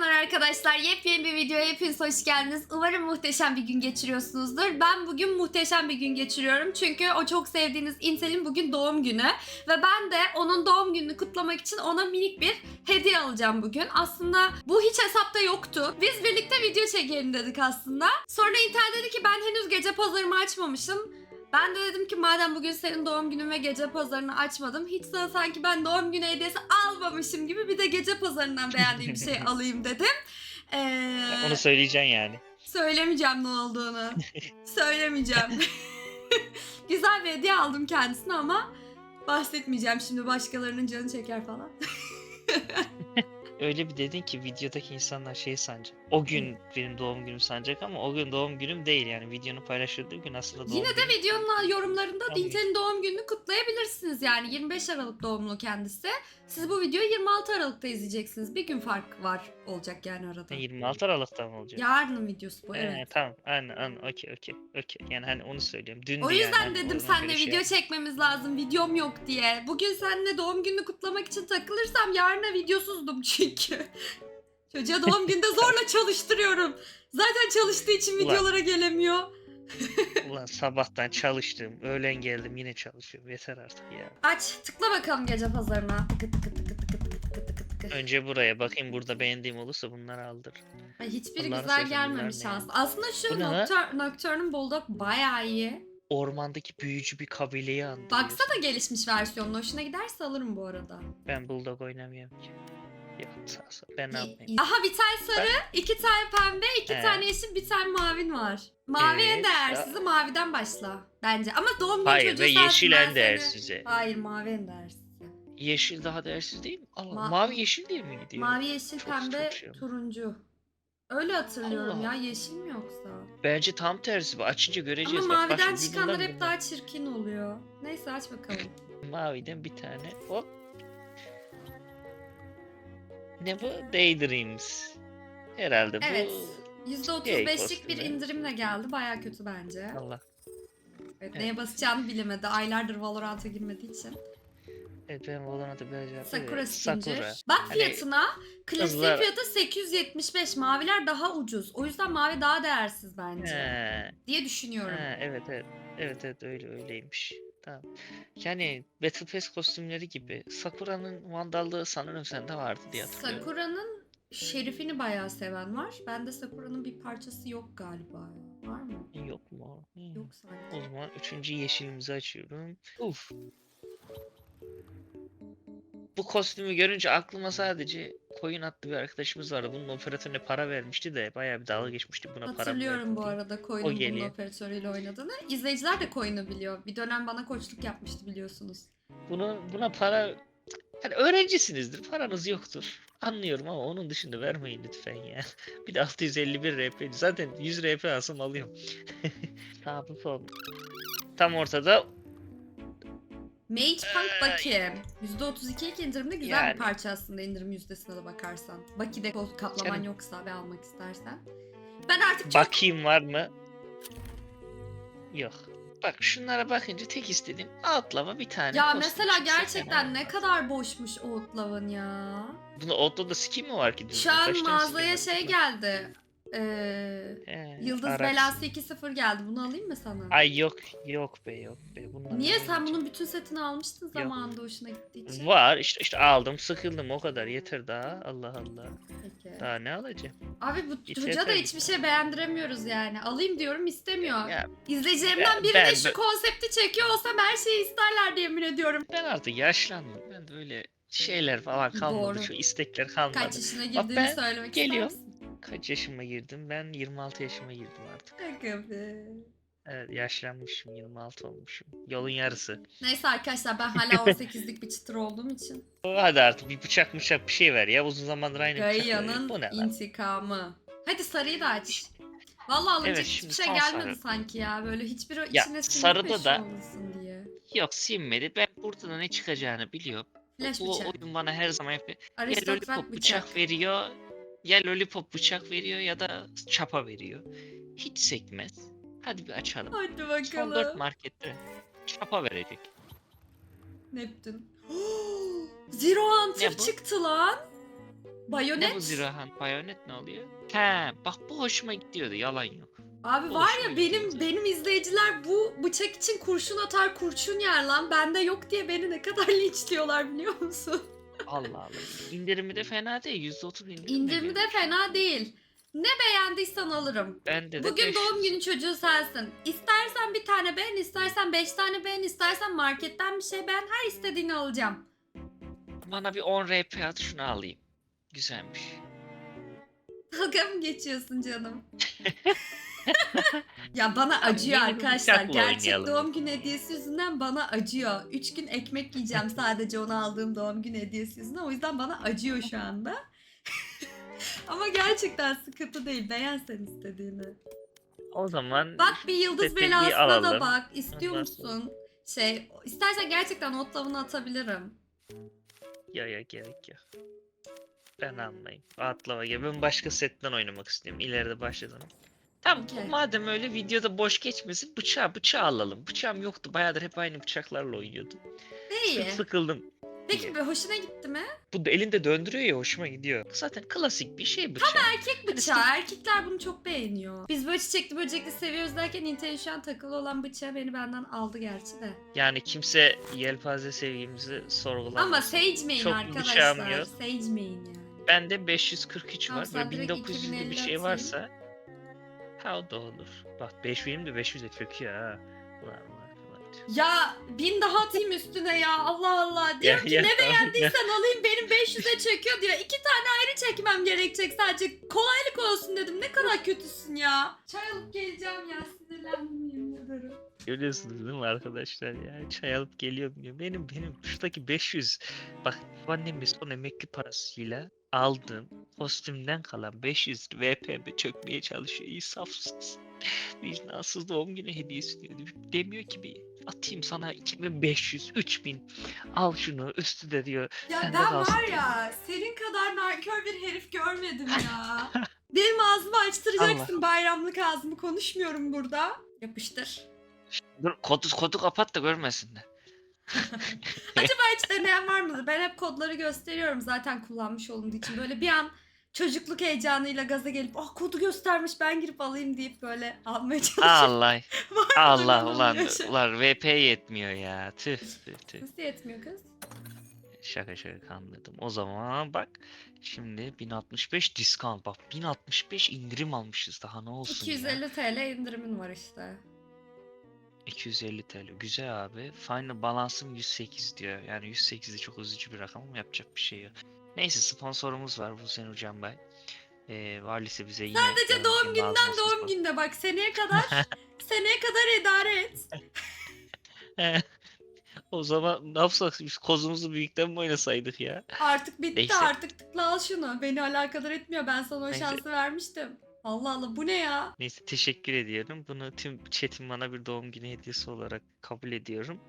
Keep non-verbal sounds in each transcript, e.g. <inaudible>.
Selamlar arkadaşlar. Yepyeni bir videoya hepiniz hoş geldiniz. Umarım muhteşem bir gün geçiriyorsunuzdur. Ben bugün muhteşem bir gün geçiriyorum. Çünkü o çok sevdiğiniz Intel'in bugün doğum günü. Ve ben de onun doğum gününü kutlamak için ona minik bir hediye alacağım bugün. Aslında bu hiç hesapta yoktu. Biz birlikte video çekelim dedik aslında. Sonra Intel dedi ki ben henüz gece pazarımı açmamışım. Ben de dedim ki madem bugün senin doğum günün ve gece pazarını açmadım. Hiç sana sanki ben doğum günü hediyesi almamışım gibi bir de gece pazarından beğendiğim bir şey <laughs> alayım dedim. Ee, Onu söyleyeceksin yani. söylemeyeceğim ne olduğunu. <laughs> söylemeyeceğim. <laughs> Güzel bir hediye aldım kendisine ama bahsetmeyeceğim şimdi başkalarının canı çeker falan. Öyle bir dedin ki videodaki insanlar şey sanacak. O gün benim doğum günüm sanacak ama o gün doğum günüm değil yani videonun paylaşıldığı gün aslında doğum Yine de günüm. videonun yorumlarında Tamam. Dintel'in doğum gününü kutlayabilirsiniz. Yani 25 Aralık doğumlu kendisi. Siz bu videoyu 26 Aralık'ta izleyeceksiniz. Bir gün fark var olacak yani arada. Ha, 26 Aralık'ta mı olacak? Yarının videosu bu evet. tamam aynen aynen okey okey okey yani hani onu söylüyorum. Dün O yani, yüzden hani dedim senle göre şey video çekmemiz lazım. Videom yok diye. Bugün seninle doğum gününü kutlamak için takılırsam yarına videosuzdum çünkü. <laughs> Çocuğa doğum günde zorla çalıştırıyorum. Zaten çalıştığı için Ulan. videolara gelemiyor. Ulan sabahtan çalıştım öğlen geldim yine çalışıyorum yeter artık ya. Aç tıkla bakalım gece pazarına. Tıkı tıkı tıkı tıkı tıkı tıkı tıkı tıkı. Önce buraya bakayım burada beğendiğim olursa bunları aldır. Ay, hiçbiri Allah'ını güzel seversen gelmemiş bunlar ne ya? aslında. Aslında şu Bu ne lan? Noctur- Nocturne'un Bulldog bayağı iyi. Ormandaki büyücü bir kabileyi andırıyor. Baksana gelişmiş versiyonun. Hoşuna giderse alırım bu arada. Ben bulldog oynamıyorum ki. Yok sağ ol. Ben ne yapayım? Aha bir tane sarı, iki tane pembe, iki He. tane yeşil, bir tane mavin var. Mavi en Evet. değersizi maviden başla bence. Ama doğum günü Hayır çocuğu ve sensin, yeşil ben en seni- değersizi. Hayır mavi en değersiz. Yeşil daha değersiz değil mi? Allah Ma- mavi yeşil diye mi gidiyor? Mavi, yeşil, Çok- pembe, çok şey turuncu. Öyle hatırlıyorum Allah. ya. Yeşil mi yoksa? Bence tam tersi bu. Açınca göreceğiz. Ama Bak, bak maviden çıkanlar bundan hep daha çirkin oluyor. Neyse aç bakalım. bundan. Maviden bir tane. Hop. Ne bu? Daydreams. Herhalde bu. Evet. %35'lik bir indirimle geldi. Baya kötü bence. Allah. Evet, Evet. neye basacağını bilemedi. Aylardır Valorant'a girmediği için. Evet ben Valorant'a biraz Sakura evet, Skincir. Sakura. Bak Hani fiyatına. Klasik kızlar- fiyatı 875. Maviler daha ucuz. O yüzden mavi daha değersiz bence. He, Diye düşünüyorum. he, evet evet. Evet evet öyle öyleymiş. Tamam. Yani Battle Pass kostümleri gibi. Sakura'nın vandallığı sanırım sende vardı diye hatırlıyorum. Sakura'nın şerifini bayağı seven var. Bende Sakura'nın bir parçası yok galiba. Var mı? Yok mu? Hmm. Yok O sanki. zaman üçüncü yeşilimizi açıyorum. Uf. Bu kostümü görünce aklıma sadece koyun adlı bir arkadaşımız vardı. Bunun operatörüne para vermişti de bayağı bir dalga geçmişti buna para Hatırlıyorum bu arada Koyun'un bunun operatörüyle oynadığını. İzleyiciler de Koyun'u biliyor. Bir dönem bana koçluk yapmıştı biliyorsunuz. Bunu buna para hani öğrencisinizdir. Paranız yoktur. Anlıyorum ama onun dışında vermeyin lütfen ya. <laughs> Bir de 651 RP. Zaten 100 RP alsam alıyorum. <laughs> Bu sol. Tam ortada Mage Punk Ay. bakayım. %32'lik indirimde güzel Yani. bir parça aslında indirim yüzdesine de bakarsan. Baki'de kol kaplaman Canım. yoksa ve almak istersen. Ben artık çok Bakayım var mı? Yok. Bak şunlara bakınca tek istediğim altlama bir tane. Ya mesela gerçekten ne kadar boşmuş Outlav'ın ya. Bunda Outlook'da skin mi var ki? Şu an Kaç mağazaya şey geldi. Ee, He, Yıldız. Belası 2.0 geldi. Bunu alayım mı sana? Ay yok yok be yok be. Bunlar Niye sen bunun bütün setini almıştın zamanında hoşuna gittiği için? Var işte işte aldım sıkıldım o kadar yeter daha Allah Allah. Peki. Daha ne alacağım? Abi bu çocuğa da yeter hiçbir şey beğendiremiyoruz yani. Alayım diyorum istemiyor. Ya İzleyicilerimden Ben- biri ben- de şu konsepti çekiyor olsam her şeyi isterler diye emin ediyorum. ben artık yaşlandım. Ben de öyle şeyler falan kalmadı. Doğru. Şu istekler kalmadı. Kaç yaşına girdiğini ben söylemek geliyorum. ister misin? Kaç yaşıma girdim? Ben 26 yaşıma girdim artık. Be. Evet yaşlanmışım 26 olmuşum. Yolun yarısı. Neyse arkadaşlar ben hala <laughs> 18'lik bir çıtır olduğum için. Hadi artık bir bıçak bıçak bir şey ver ya. Uzun zamandır aynı bıçak Gaia'nın veriyor. Bu ne lan? intikamı. Hadi sarıyı da aç. Vallahi alınacak Evet, hiçbir şey gelmedi sarı. sanki ya. Böyle hiçbir o Ya, içine sarıda da- diye. Yok sinmedi. Ben burada da ne çıkacağını biliyorum. Flash Bu bıçak. oyun bana her zaman hep ya Aristokrat bıçak. bıçak veriyor ya lollipop bıçak veriyor ya da çapa veriyor. Hiç sekmez. Hadi bir açalım. Hadi Son 4 bakalım. markette çapa verecek. Neptün. <gasps> Zero Hunter Ne çıktı lan. Ne Bayonet. bu zirahan? Bayonet ne oluyor? He bak bu hoşuma gidiyordu yalan yok. Abi Bu var ya benim zaten. benim izleyiciler bu bıçak için kurşun atar kurşun yer lan. Bende yok diye beni ne kadar <laughs> linçliyorlar biliyor musun? Allah Allah. İndirimi de fena değil. %30 indirim. İndirimi de fena değil. Ne beğendiysen alırım. Bende de Bugün 500. doğum günü çocuğu sensin. İstersen bir tane beğen, istersen beş tane beğen, istersen marketten bir şey beğen. Her istediğini alacağım. Bana bir 10 RP at şunu alayım. Güzelmiş. Dalga mı geçiyorsun canım? <laughs> ya bana acıyor yeni bir arkadaşlar. bıçakla Gerçek oynayalım. doğum günü hediyesi yüzünden bana acıyor. Üç gün ekmek yiyeceğim <laughs> sadece ona aldığım doğum günü hediyesi yüzünden. O yüzden bana acıyor şu anda. <laughs> Ama gerçekten sıkıntı değil. Beğen sen istediğini. O zaman Bak bir yıldız belasına da alalım. bak. İstiyor Ondan musun? Şey, istersen gerçekten ot tavuğunu atabilirim. ya ya gerek yok. Ben anlayayım. Atlama gibi. Ben başka setten oynamak istiyorum. İleride başladım. Tamam Okey. madem öyle videoda boş geçmesin bıçağı bıçağı alalım. Bıçağım yoktu. Bayağıdır hep aynı bıçaklarla oynuyordum. İyi. Sık sıkıldım. Peki bir hoşuna gitti mi? Bu da elinde döndürüyor ya hoşuma gidiyor. Zaten klasik bir şey bıçağı. Erkek bıçağı. Erkekler bunu çok beğeniyor. Biz böyle çiçekli böcekli seviyoruz derken Intel'in şu an takılı olan bıçağı beni benden aldı gerçi de. Yani kimse yelpaze sevgimizi sorgulamaz. Ama Sage'meyin Çok arkadaşlar. Sage'meyin yani. Bende 543 Tamam, var. Böyle direkt 1900'lü 2050 bir şey varsa o da olur. Bak 5 benim de 500 de çöküyor ha. Ulan ulan ulan. Ya bin daha atayım üstüne ya Allah Allah. Diyorum ki ya, ne <laughs> beğendiysen alayım benim 500'e çekiyor diyor. İki tane ayrı çekmem gerekecek sadece. Kolaylık olsun dedim. Ne kadar kötüsün ya. Çay alıp geleceğim ya sinirlendim. Görüyorsunuz değil mi arkadaşlar ya? Çay alıp geliyorum diyor. Benim benim şuradaki 500 bak annemin son emekli parasıyla aldığım kostümden kalan 500 VP'me çökmeye çalışıyor. İnsafsız. Vicdansız doğum günü hediyesi diyor. Demiyor ki bir atayım sana 2500, 3000 al şunu üstü de diyor. Ya Sende ben var ya senin kadar nankör bir herif görmedim ya. <laughs> Benim ağzımı açtıracaksın bayramlık ağzımı konuşmuyorum burada. Yapıştır. Dur kodu, kodu kapat da görmesinler. <laughs> Acaba hiç deneyen var mıdır? Ben hep kodları gösteriyorum zaten kullanmış olunduğu için. Böyle bir an çocukluk heyecanıyla gaza gelip ah kodu göstermiş ben girip alayım deyip böyle almaya çalışıyorum. <laughs> Allah Allah ulan şey? ulan VP yetmiyor ya. Tüh tüh tüh. Nasıl yetmiyor kız? Şaka şaka kandırdım. O zaman bak şimdi 1065 discount bak 1065 indirim almışız daha ne olsun ya. 250 TL indirimin var işte. 250 TL güzel abi. Final balansım 108 diyor. Yani 108 de çok üzücü bir rakam ama yapacak bir şey yok. Neyse sponsorumuz var bu sene Can Bey. Ee, Varlisi bize yine Sadece doğum günden doğum günde bak seneye kadar <laughs> seneye kadar idare et. <laughs> o zaman ne yapsak biz kozumuzu büyükten mi oynasaydık ya? Artık bitti Neyse. artık tıkla al şunu. Beni alakadar etmiyor. Ben sana o Neyse. şansı vermiştim. Allah Allah bu ne ya? Neyse teşekkür ediyorum. Bunu tüm chat'in bana bir doğum günü hediyesi olarak kabul ediyorum.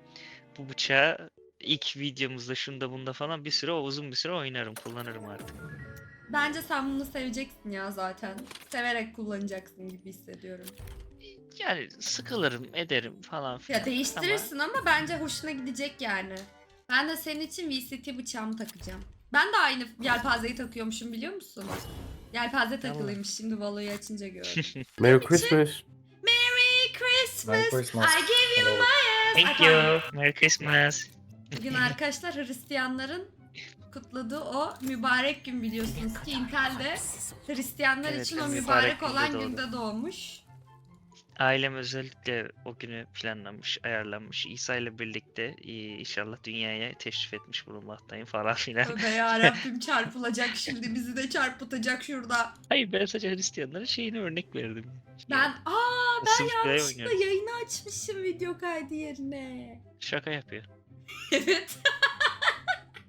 Bu bıçağı ilk videomuzda şunda bunda falan bir süre uzun bir süre oynarım kullanırım artık. Bence sen bunu seveceksin ya zaten. Severek kullanacaksın gibi hissediyorum. Yani sıkılırım ederim falan filan. Ya değiştirirsin ama bence hoşuna gidecek yani. Ben de senin için VCT bıçağımı takacağım. Ben de aynı yelpazeyi takıyormuşum biliyor musun? Yelpaze Tamam. takılıymış şimdi Valo'yu açınca gördüm. <laughs> Merry Christmas. Merry Christmas. Merry Christmas. I give you my ass. Thank you. Merry Christmas. Bugün arkadaşlar Hristiyanların kutladığı o mübarek gün biliyorsunuz ki Intel'de Hristiyanlar Evet, için o mübarek mübarek olan doğdu. günde doğmuş. Ailem özellikle o günü planlamış, ayarlanmış. İsa ile birlikte e, inşallah dünyaya teşrif etmiş bulunmaktayım falan filan. Tövbe yarabbim <laughs> çarpılacak şimdi bizi de çarpıtacak şurada. Hayır ben sadece Hristiyanların şeyini örnek verdim. Ben aa ben play yanlışlıkla yayını açmışım video kaydı yerine. Şaka yapıyor. <laughs> Evet.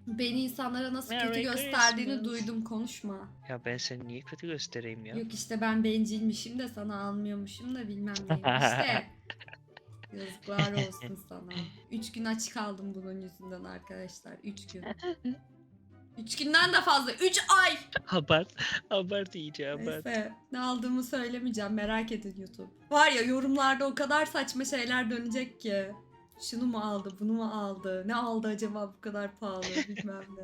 Beni insanlara nasıl kötü Merry gösterdiğini Christmas. duydum konuşma. Ya ben seni niye kötü göstereyim ya? Yok işte ben bencilmişim de sana almıyormuşum da bilmem neymiş de. <laughs> Yazıklar olsun sana. Üç gün aç kaldım bunun yüzünden arkadaşlar. Üç gün. <laughs> Üç günden de fazla. Üç ay. Abart, abart iyice abart. Neyse. Ne aldığımı söylemeyeceğim. Merak edin YouTube. Var ya yorumlarda o kadar saçma şeyler dönecek ki. Şunu mu aldı, bunu mu aldı? Ne aldı acaba bu kadar pahalı bilmem ne.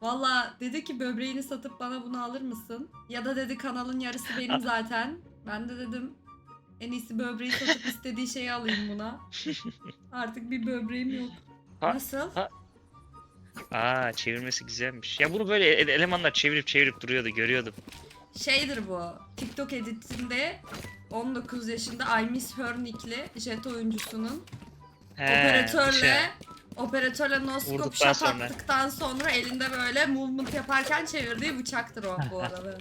Valla dedi ki böbreğini satıp bana bunu alır mısın? Ya da dedi kanalın yarısı benim <laughs> zaten. Ben de dedim en iyisi böbreği satıp istediği şeyi alayım buna. Artık bir böbreğim yok. Ha- Nasıl? ha- Aa çevirmesi güzelmiş. Ya bunu böyle ele- elemanlar çevirip çevirip duruyordu görüyordum. Şeydir bu. TikTok editinde 19 yaşında I Miss Her nickli jet oyuncusunun operatörle şey. operatörle noskop Vurduktan shot sonra. attıktan sonra elinde böyle movement yaparken çevirdiği bıçaktır o bu <laughs> arada.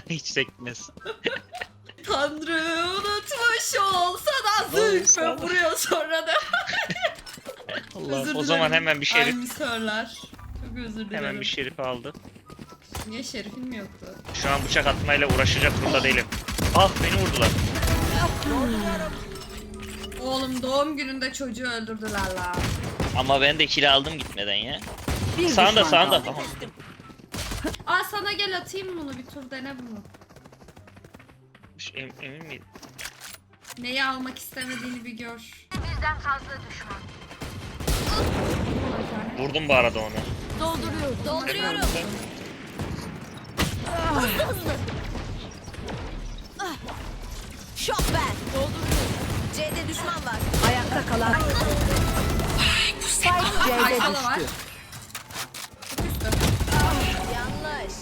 <laughs> Hiç sekmez. <laughs> Tanrı unutmuş olsa da zülfü Olsa da. vuruyor sonra da. Allah. Özür O zaman hemen bir I şerif Miss Her'ler. Çok özür dilerim. hemen bir şerif aldı. Niye şerifin mi yoktu? Şu an bıçak atmayla uğraşacak durumda değilim. Ah beni vurdular. Oğlum doğum gününde çocuğu öldürdüler la. Ama ben de kill aldım gitmeden ya. Bir Sağında düşman sağında. kaldı. Tamam. Aa sana gel atayım bunu bir tur dene bunu. Şu em- emin miyim? Neyi almak istemediğini bir gör. Vurdum bu arada onu. Dolduruyorum. Dolduruyorum. Ah. Şok ver. Dolduruyorum. C'de düşman var. Ayakta kalan. Spike C'de var. düştü. Üstü. Yanlış.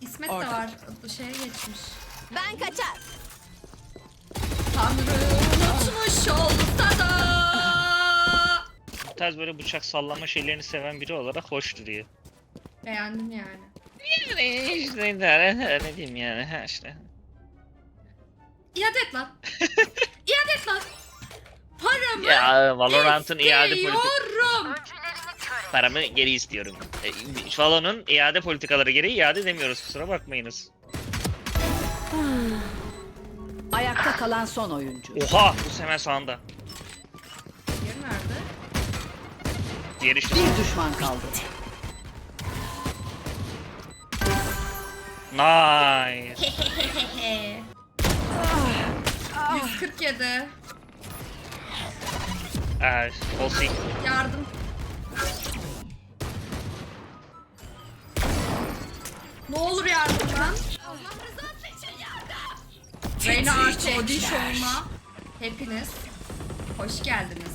İsmet de var. Bu şeye geçmiş. Ben kaçar. Tanrı unutmuş olsa da. Bu tarz böyle bıçak sallama şeylerini seven biri olarak hoş duruyor. Beğendim yani. Yani işte ne diyeyim yani ha işte. İade et lan. <laughs> İade et lan. Paramı Ya Valorant'ın iade politik istiyorum. paramı geri istiyorum. E, Valorant'ın iade politikaları gereği iade demiyoruz kusura bakmayınız. <sighs> Ayakta kalan son oyuncu. Oha bu hemen sağında. Yeri nerede? Diğer işte Bir düşman kaldı. Nice. <laughs> 147. Evet, Olsi. Yardım. Ne olur yardım lan. Reyna artı Odin Show'una hepiniz hoş geldiniz.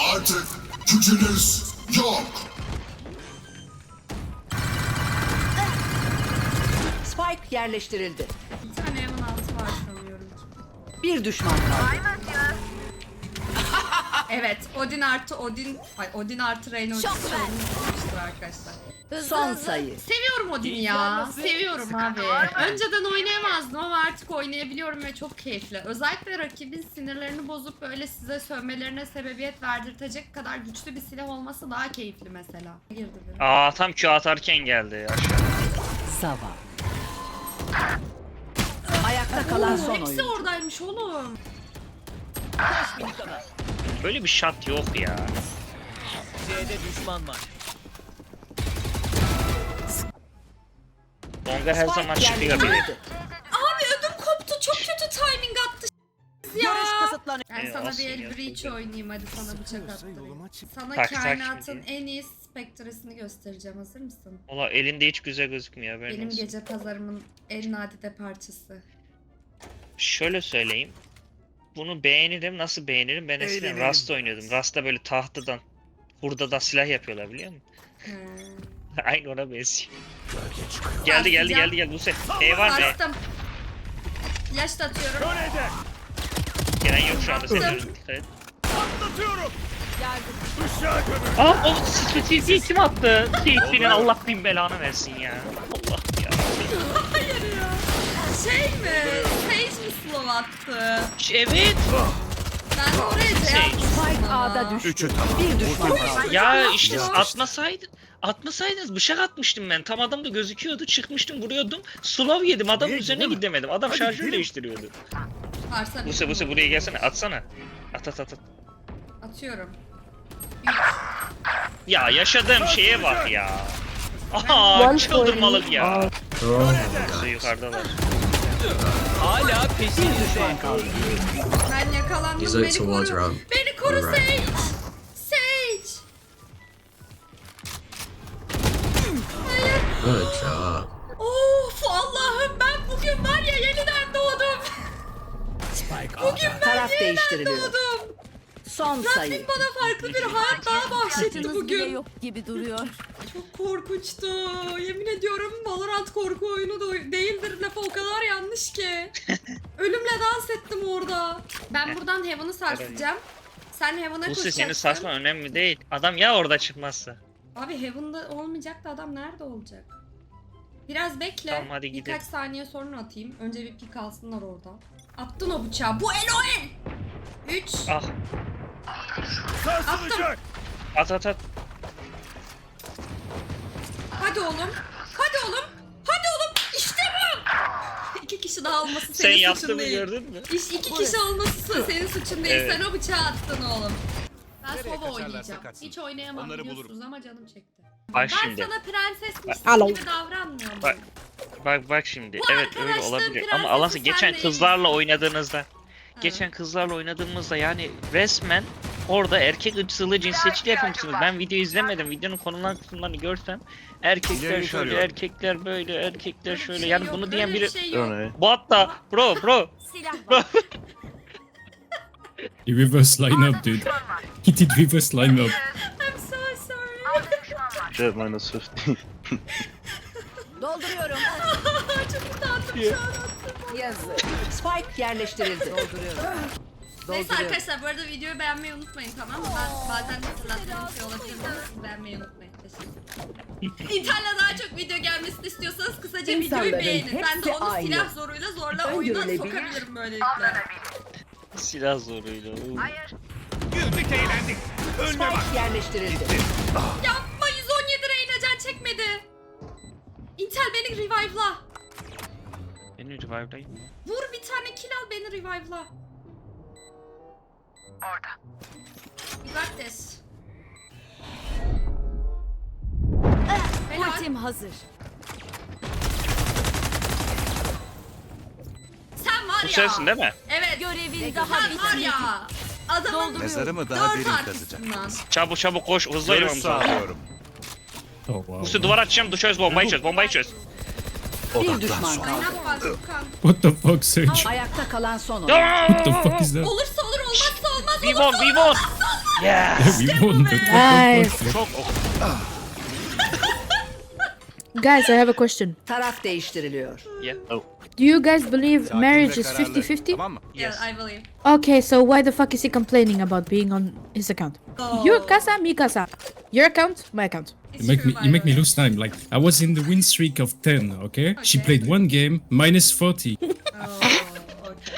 Artık gücünüz yok. Yerleştirildi. Bir tane evin altı var sanıyorum. Bir düşman kaldı. <laughs> Evet, Odin artı Odin, ay Odin artı Show'unu yapmıştır arkadaşlar. Son sayı. Seviyorum Odin'i ya. Seviyorum abi. Önceden oynayamazdım ama artık oynayabiliyorum ve çok keyifli. Özellikle rakibin sinirlerini bozup böyle size sövmelerine sebebiyet verdirtecek kadar güçlü bir silah olması daha keyifli mesela. Girdi bir. Aa tam Q atarken geldi aşağı. Zava. Ayakta kalan son Hepsi oyuncu. oradaymış oğlum. Böyle bir shot yok ya. C'de düşman var. Longa her zaman çıkıyor biri. Kısıtlanıyor. Ben Ee, sana bir el ya, breach sıkıntı. oynayayım hadi sana bıçak attırayım. Sana Tak, tak kainatın şimdi. en iyi spektresini göstereceğim. Hazır mısın? Valla elinde hiç güzel gözükmüyor haberin Benim olsun. gece pazarımın en nadide parçası. Şöyle söyleyeyim. Bunu beğenirim. Nasıl beğenirim? Ben eskiden Eğlenelim. Rust oynuyordum. Rust'ta böyle tahtadan, hurdadan silah yapıyorlar biliyor musun? He. <laughs> Aynı ona benziyor. Geldi geldi geldi geldi Buse. E var mı? Bastım. Flash da atıyorum. Gelen yok şu anda. Sen Attım. dikkat et. Atlatıyorum. Bıçağı gömün. Aa o CCTV kim attı? CCTV'nin Allah bin belanı versin ya. Allah ya. Şey mi? Sage mi slow attı? Evet. Ben de oraya Spike ama. A'da düştü. Üçü tamam. Bir düşman kaldı. Ya işte Ya. atmasaydın. Atmasaydınız bıçak atmıştım ben. Tam adam da gözüküyordu. Çıkmıştım vuruyordum. Slow yedim. Adamın üzerine gidemedim. Adam Hadi şarjör gidelim. değiştiriyordu. Varsa Buse Buse buraya gelsene. Atsana. At at at at. Atıyorum. Ya yaşadığım şeye bak ya. Aha çıldırmalık ya. Buse yukarıdalar. Hala peşinizde. düşman kaldı. Ben yakalandım. He's like Beni towards koru. Ram. Beni koru Alright. Sage. Sage. Good job. Of Allah'ım ben bugün var ya yeniden doğdum. Bugün ben Taraf yeniden değiştiriliyor. doğdum. Son Rabbim sayı. bana farklı bir hayat daha bahşetti Bile bugün. yok gibi duruyor. <laughs> Çok korkunçtu. Yemin ediyorum Valorant korku oyunu da değildir lafı o kadar yanlış ki. <laughs> Ölümle dans ettim orada. Ben buradan Heaven'ı sarsacağım. Sen Heaven'a Bu koşacaksın. seni sarsma önemli değil. Adam ya orada çıkmazsa. Abi Heaven'da olmayacak da adam nerede olacak? Biraz bekle. Tamam, hadi gidelim. Birkaç saniye sonra atayım. Önce bir pik alsınlar orada. Attın o bıçağı. Bu el o el. 3. Ah Sarsılacak. at at at. Hadi oğlum. Hadi oğlum. Hadi oğlum. İşte bu. İki kişi daha olması Sen senin suçun yaptığını değil. gördün mü? İş iki kişi olması senin suçun değil. Evet. Sen o bıçağı attın oğlum. Ben Nereye Sova kaçarlarsa oynayacağım. kaçsın. Hiç oynayamam Onları biliyorsunuz bulurum. ama canım çekti. Bak ben şimdi. sana prensesmişsin Alo. gibi davranmıyorum. Bak bak bak şimdi. Bu evet öyle arkadaşlığın olabilir. prensesi Ama Alansı sen geçen değil kızlarla oynadığınızda geçen kızlarla oynadığımızda yani resmen orada erkek ırkçılığı cinsiyetçiliği yapmışsınız. Ben video izlemedim. Videonun konulan kısımlarını görsem erkekler İleriyi şöyle, erkekler böyle, erkekler şöyle. şey Yani yok, bunu diyen bir biri şey yok. bu hatta bro bro Silah <laughs> The reverse lineup, dude. He did reverse lineup. <laughs> I'm so sorry. Jet minus 50. dolduruyorum. Çok utandım şu an. <laughs> Yazık. Spike yerleştirildi. Dolduruyorum. Neyse Dolduruyorum. arkadaşlar bu arada videoyu beğenmeyi unutmayın tamam mı? Ben bazen hatırlattığım şey olabilir ama siz beğenmeyi unutmayın. Teşekkür İnter'le daha çok video gelmesini istiyorsanız kısaca videoyu İnsanların beğenin. Ben de hepsi onu aynı. silah zoruyla zorla oyuna Öngörülebilir. sokabilirim böylelikle. silah zoruyla. oo. Güldük eğlendik. Önüne bak. Spike yerleştirildi. Yapma 117 Reyna can çekmedi. Intel beni revive'la. Beni revive'layın mı? Vur bir tane kill al beni revive'la. Orada. You got this. Helal. Ultim hazır. Sen var Bu ya. sensin değil mi? Evet. Görevin daha Sen var bitmedi. ya. Adamın Mezarı mı daha dört derin artısından. kazacak? Çabuk çabuk koş hızlı Görüş oynamamız lazım. sağlıyorum. Oh wow. Üstü duvar açacağım düşüyoruz bombayı çöz bombayı çöz. Bir düşman kaldı. What the fuck, Sage? Ayakta kalan son oyun. What the fuck is that? Olursa olur olmazsa olmaz. We won we won. Yeah. <laughs> we won, the fuck? Çok ok. Guys, I have a question. Taraf değiştiriliyor. Yeah. Do you guys believe marriage is kararlı. 50 50? Tamam mı? Yeah, Yes. I believe. Okay, so why the fuck is he complaining about being on his account? Oh. Your casa, mi casa. Your account, my account. It's You make true, me, you make me lose time. Like I was in the win streak of ten. Okay, she played one game minus forty. <laughs> Oh,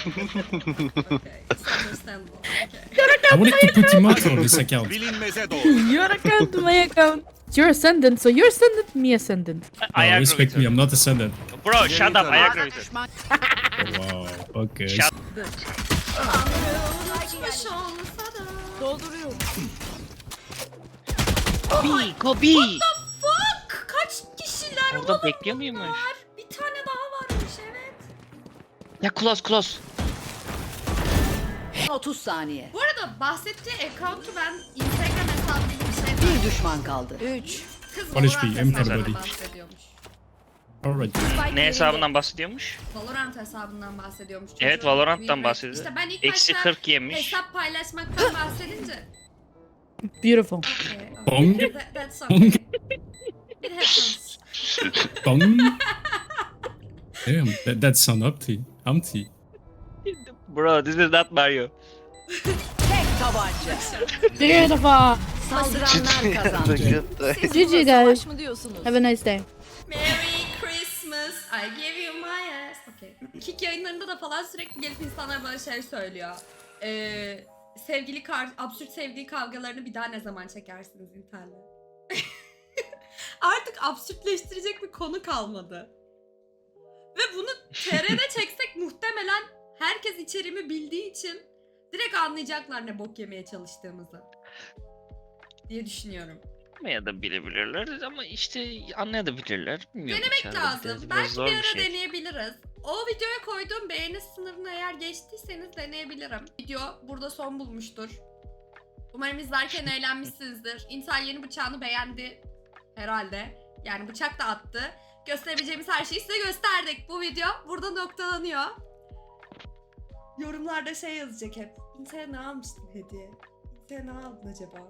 okay. okay. It's understandable. Okay. I wanted to put him out on this account. <laughs> Your account, my account. It's your ascendant, so you're ascendant, me ascendent. I Oh, agree respect me. I'm not ascendant. Bro shut up I agree with. Oh, wow. Okay. Shut- Uçmuş olsa da. Dolduruyorum. Kobe Kobe. Fuck! Kaç kişiler Orada oğlum bekliyor muymuş? Bir tane daha varmış evet. Ya close close. 30 saniye. Bu arada bahsettiği account'u ben Instagram hesabı düşman kaldı. 3. Kız Barış Valorant Bey, em hesabından everybody. Alright. Ne hesabından bahsediyormuş? Valorant hesabından bahsediyormuş. Evet, Çocuğun Valorant'tan büyümek- bahsediyor. İşte ben ilk Eksi başta 40 yemiş. hesap paylaşmaktan bahsedince. Beautiful. Okay, Bong. okay. That, that's okay. It happens. Bong. Damn, that, that's an empty. Empty. Bro this is not Mario. Tek tabanca. Beautiful. Saldıranlar kazandı. <laughs> GG, guys. Savaş mı diyorsunuz? Have a nice day. Merry Christmas, I give you my ass. Okay. Kick yayınlarında da falan sürekli gelip insanlar bana şey söylüyor. Ee, sevgili kar absürt sevgili kavgalarını bir daha ne zaman çekersiniz internet? <laughs> Artık absürtleştirecek bir konu kalmadı. Ve bunu TR'de <laughs> çeksek muhtemelen herkes içeriğimi bildiği için direkt anlayacaklar ne bok yemeye çalıştığımızı. Diye düşünüyorum. Ya da bilebilirler ama işte anlayabilirler. Bilmiyorum Denemek içeride lazım. biraz- Belki zor bir ara şey. deneyebiliriz. O videoya koyduğum beğeni sınırını eğer geçtiyseniz deneyebilirim. Video burada son bulmuştur. Umarım izlerken <laughs> eğlenmişsinizdir. İnsan yeni bıçağını beğendi herhalde. Yani bıçak da attı. Gösterebileceğimiz her şeyi size gösterdik. Bu video burada noktalanıyor. Yorumlarda şey yazacak hep. İnsan'a ne almıştın hediye? İnsan'a ne aldın acaba?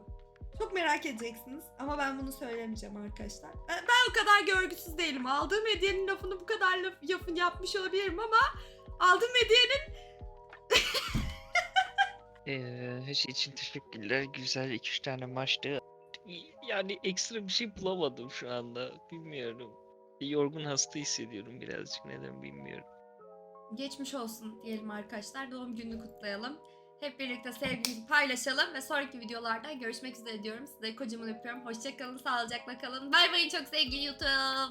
Çok merak edeceksiniz ama ben bunu söylemeyeceğim arkadaşlar. Ben, ben o kadar görgüsüz değilim. Aldığım hediyenin lafını bu kadar laf, yapın yapmış olabilirim ama aldığım hediyenin Ee, her şey için teşekkürler. Güzel 2-3 tane maçtı. Yani ekstra bir şey bulamadım şu anda. Bilmiyorum. Yorgun hasta hissediyorum birazcık. Neden bilmiyorum. geçmiş olsun diyelim arkadaşlar. Doğum gününü kutlayalım. Hep birlikte sevgimizi paylaşalım ve sonraki videolarda görüşmek üzere diyorum. Sizleri kocaman öpüyorum. Hoşçakalın, sağlıcakla kalın. Bay bay çok sevgili YouTube.